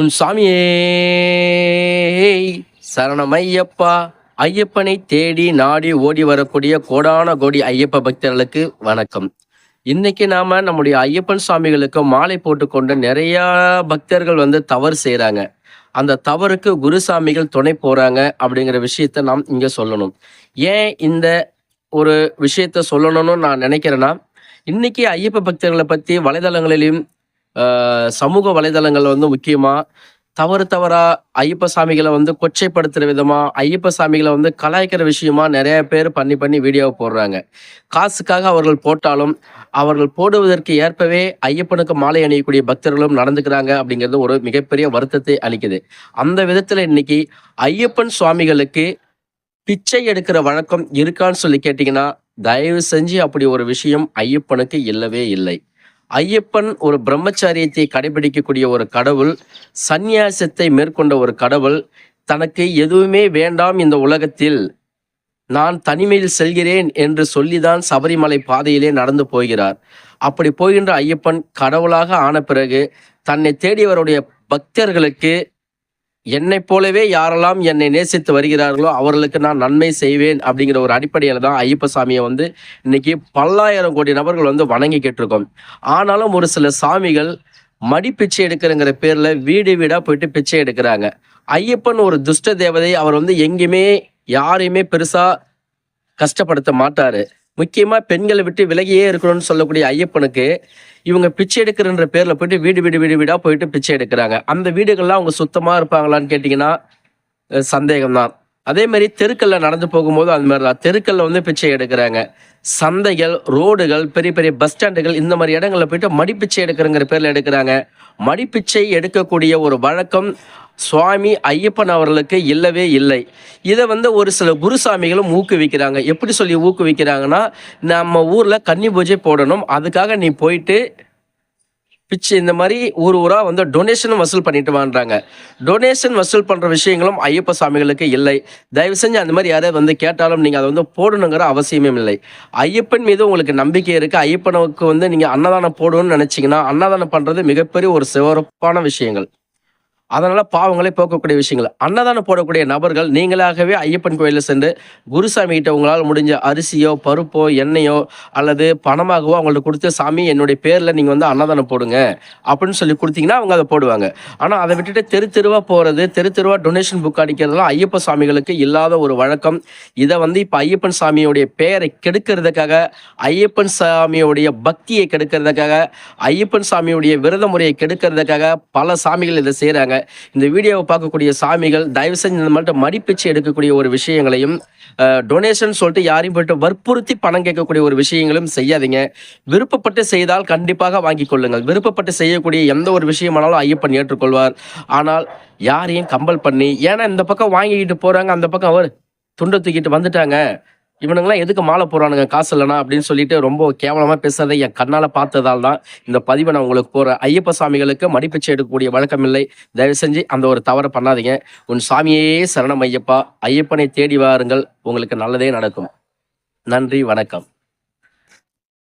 உன் சாமியே சரணம் ஐயப்பா ஐயப்பனை தேடி நாடி ஓடி வரக்கூடிய கோடான கோடி ஐயப்ப பக்தர்களுக்கு வணக்கம். இன்னைக்கு நாம நம்முடைய ஐயப்பன் சுவாமிகளுக்கு மாலை போட்டுக்கொண்டு நிறைய பக்தர்கள் வந்து தவறு செய்கிறாங்க அந்த தவறுக்கு குருசாமிகள் துணை போறாங்க அப்படிங்கிற விஷயத்த நாம் இங்கே சொல்லணும். ஏன் இந்த ஒரு விஷயத்த சொல்லணும்னு நான் நினைக்கிறேன்னா இன்னைக்கு ஐயப்ப பக்தர்களை பற்றி வலைதளங்களிலும் சமூக வலைதளங்கள் வந்து முக்கியமா தவறு தவறா ஐயப்ப சாமிகளை வந்து கொச்சைப்படுத்துற விதமா ஐயப்ப சாமிகளை வந்து கலாய்க்கிற விஷயமா நிறைய பேர் பண்ணி பண்ணி வீடியோ போடுறாங்க. காசுக்காக அவர்கள் போட்டாலும் அவர்கள் போடுவதற்கு ஏற்பவே ஐயப்பனுக்கு மாலை அணியக்கூடிய பக்தர்களும் நடந்துக்கிறாங்க அப்படிங்கிறது ஒரு மிகப்பெரிய வருத்தத்தை அளிக்குது. அந்த விதத்துல இன்னைக்கு ஐயப்பன் சுவாமிகளுக்கு பிச்சை எடுக்கிற வழக்கம் இருக்கான்னு சொல்லி கேட்டீங்கன்னா தயவு செஞ்சு அப்படி ஒரு விஷயம் ஐயப்பனுக்கு இல்லவே இல்லை. ஐயப்பன் ஒரு பிரம்மச்சாரியத்தை கடைபிடிக்கக்கூடிய ஒரு கடவுள் சந்நியாசத்தை மேற்கொண்ட ஒரு கடவுள் தனக்கு எதுவுமே வேண்டாம் இந்த உலகத்தில். நான் தனிமையில் செல்கிறேன் என்று சொல்லிதான் சபரிமலை பாதையிலே நடந்து போகிறார். அப்படி போகின்ற ஐயப்பன் கடவுளாக ஆன பிறகு தன்னை தேடியவருடைய பக்தர்களுக்கு என்னைப் போலவே யாரெல்லாம் என்னை நேசித்து வருகிறார்களோ அவர்களுக்கு நான் நன்மை செய்வேன் அப்படிங்கிற ஒரு அடிப்படையில் தான் ஐயப்ப சாமியை வந்து இன்னைக்கு பல்லாயிரம் கோடி நபர்கள் வந்து வணங்கி கேட்டிருக்கோம். ஆனாலும் ஒரு சில சாமிகள் மடி பிச்சை எடுக்கிறங்கிற பேரில் வீடு வீடாக போயிட்டு பிச்சை எடுக்கிறாங்க. ஐயப்பன் ஒரு துஷ்ட தேவதை அவர் வந்து எங்கேயுமே யாரையுமே பெருசாக கஷ்டப்படுத்த மாட்டார். முக்கியமாக பெண்களை விட்டு விலகியே இருக்கணும்னு சொல்லக்கூடிய ஐயப்பனுக்கு இவங்க பிச்சை எடுக்கிறன்ற பேரில் போயிட்டு வீடு வீடு வீடு வீடாக போயிட்டு பிச்சை எடுக்கிறாங்க. அந்த வீடுகள்லாம் அவங்க சுத்தமாக இருப்பாங்களான்னு கேட்டிங்கன்னா சந்தேகம்தான். அதே மாதிரி தெருக்களில் நடந்து போகும்போது அந்த மாதிரி தான் தெருக்களில் வந்து பிச்சை எடுக்கிறாங்க. சந்தைகள் ரோடுகள் பெரிய பெரிய பஸ் ஸ்டாண்டுகள் இந்த மாதிரி இடங்களில் போயிட்டு மடிப்பிச்சை எடுக்கிறங்கிற பேரில் எடுக்கிறாங்க. மடிப்பிச்சை எடுக்கக்கூடிய ஒரு வழக்கம் சுவாமி ஐயப்பன் அவர்களுக்கு இல்லவே இல்லை. இதை வந்து ஒரு சில குருசாமிகளும் ஊக்குவிக்கிறாங்க. எப்படி சொல்லி ஊக்குவிக்கிறாங்கன்னா நம்ம ஊரில் கன்னி பூஜை போடணும். அதுக்காக நீ போயிட்டு பிச்சை இந்த மாதிரி ஊர் ஊராக வந்து டொனேஷனும் வசூல் பண்ணிட்டு வான்றாங்க. டொனேஷன் வசூல் பண்ணுற விஷயங்களும் ஐயப்ப சாமிகளுக்கு இல்லை. தயவு செஞ்சு அந்த மாதிரி யாராவது வந்து கேட்டாலும் நீங்கள் அதை வந்து போடணுங்கிற அவசியமே இல்லை. ஐயப்பன் மீது உங்களுக்கு நம்பிக்கை இருக்குது ஐயப்பனுக்கு வந்து நீங்கள் அன்னதானம் போடணும்னு நினச்சிங்கன்னா அன்னதானம் பண்ணுறது மிகப்பெரிய ஒரு சிறப்பான விஷயங்கள். அதனால் பாவங்களை போக்கக்கூடிய விஷயங்கள். அன்னதானம் போடக்கூடிய நபர்கள் நீங்களாகவே ஐயப்பன் கோயிலில் சென்று குருசாமி கிட்ட உங்களால் முடிஞ்ச அரிசியோ பருப்போ எண்ணெயோ அல்லது பணமாகவோ அவங்கள்ட்ட கொடுத்து சாமி என்னுடைய பேரில் நீங்கள் வந்து அன்னதானம் போடுங்க. அப்படின்னு சொல்லி கொடுத்தீங்கன்னா அவங்க அதை போடுவாங்க. ஆனால் அதை விட்டுட்டு தெரு தெருவாக போகிறது தெரு தெருவாக டொனேஷன் புக் அடிக்கிறதுலாம் ஐயப்ப சாமிகளுக்கு இல்லாத ஒரு வழக்கம். இதை வந்து இப்போ ஐயப்பன் சாமியுடைய பெயரை கெடுக்கிறதுக்காக ஐயப்பன் சாமியுடைய பக்தியை கெடுக்கிறதுக்காக ஐயப்பன் சாமியுடைய விரத முறையை கெடுக்கிறதுக்காக பல சாமிகள் இதை செய்கிறாங்க இந்த வீடியோவை பார்க்கக்கூடிய சாமிகள் தயவு செஞ்சு இந்த மாதிரி மடிப்பிச்சு எடுக்கக்கூடிய ஒரு விஷயங்களையும் டொனேஷன் சொல்லிட்டு யாரையும் போயிட்டு வற்புறுத்தி பணம் கேட்கக்கூடிய ஒரு விஷயங்களும் செய்யாதீங்க. விருப்பப்பட்டு செய்தால் கண்டிப்பாக வாங்கிக் கொள்ளுங்கள். விருப்பப்பட்டு செய்யக்கூடிய எந்த ஒரு விஷயமானாலும் ஐயப்பன் ஏற்றுக்கொள்வார். ஆனால் யாரையும் கம்பல் பண்ணி ஏன்னா இந்த பக்கம் வாங்கிக்கிட்டு போகிறாங்க அந்த பக்கம் அவர் துண்டை தூக்கிட்டு வந்துட்டாங்க. இவனுங்களாம் எதுக்கு மாலை போகிறானுங்க காசு இல்லைனா அப்படின்னு சொல்லிட்டு ரொம்ப கேவலமாக பேசுறதை என் கண்ணால் பார்த்ததால் தான் இந்த பதிவை நான் உங்களுக்கு போகிறேன் ஐயப்ப சாமிகளுக்கு மடிப்பிச்சை எடுக்கக்கூடிய வழக்கம் இல்லை. தயவு செஞ்சு அந்த ஒரு தவறை பண்ணாதீங்க. உன் சாமியே சரணம் ஐயப்பா. ஐயப்பனை தேடி வாருங்கள். உங்களுக்கு நல்லதே நடக்கும். நன்றி வணக்கம்.